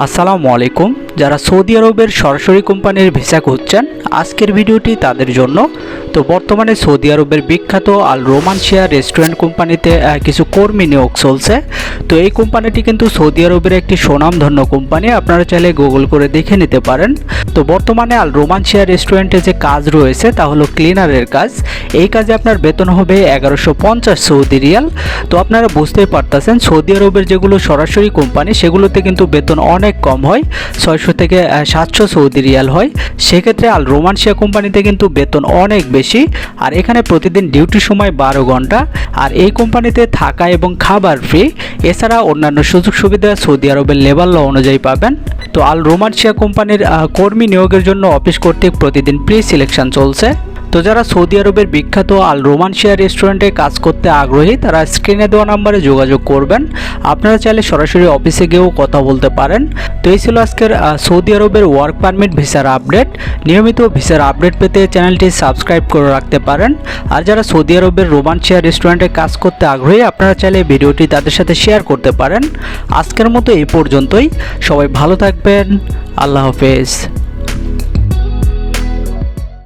আসসালামু আলাইকুম। যারা সৌদি আরবের সরাসরি কোম্পানির ভিসা খুঁজছেন আজকের ভিডিওটি তাদের জন্য তো বর্তমানে সৌদি আরবের বিখ্যাত আল রোমানশিয়া রেস্টুরেন্ট কোম্পানিতে কিছু কর্মী নিয়োগ চলছে। তো এই কোম্পানিটি কিন্তু সৌদি আরবের একটি সুনামধন্য কোম্পানি, আপনারা চাইলে গুগল করে দেখে নিতে পারেন। তো বর্তমানে আল রোমানশিয়া রেস্টুরেন্টে যে কাজ রয়েছে, তা হলো ক্লিনারের কাজ। এই কাজে আপনার বেতন হবে এগারোশো পঞ্চাশ সৌদি রিয়াল। তো আপনারা বুঝতেই পারতেছেন, সৌদি আরবের যেগুলো সরাসরি কোম্পানি, সেগুলোতে কিন্তু বেতন অনেক কম হয়। ছয়শো থেকে সাতশো সৌদি রিয়াল হয়। সেক্ষেত্রে আল রোমানশিয়া কোম্পানিতে কিন্তু বেতন অনেক বেশি আর এখানে প্রতিদিন ডিউটি সময় বারো ঘণ্টা, আর এই কোম্পানিতে থাকা এবং খাবার ফ্রি এছাড়া অন্যান্য সুযোগ সুবিধা সৌদি আরবের লেবার ল অনুযায়ী পাবেন। তো আল রোমানশিয়া কোম্পানির কর্মী নিয়োগের জন্য অফিস কর্তৃক প্রতিদিন প্রি সিলেকশন চলছে। তো যারা সৌদি আরবের বিখ্যাত আল রোমান শেয়ার রেস্টুরেন্টে কাজ করতে আগ্রহী, তারা স্ক্রিনে দেওয়া নাম্বারে যোগাযোগ করবেন। আপনারা চাইলে সরাসরি অফিসে গিয়েও কথা বলতে পারেন। তো এই ছিল আজকের সৌদি আরবের ওয়ার্ক পারমিট ভিসার আপডেট নিয়মিত ভিসার আপডেট পেতে চ্যানেলটি সাবস্ক্রাইব করে রাখতে পারেন। আর যারা সৌদি আরবের রোমান শেয়ার রেস্টুরেন্টে কাজ করতে আগ্রহী, আপনারা চাইলে ভিডিওটি তাদের সাথে শেয়ার করতে পারেন। আজকের মতো এই পর্যন্তই। সবাই ভালো থাকবেন। আল্লাহ হাফেজ।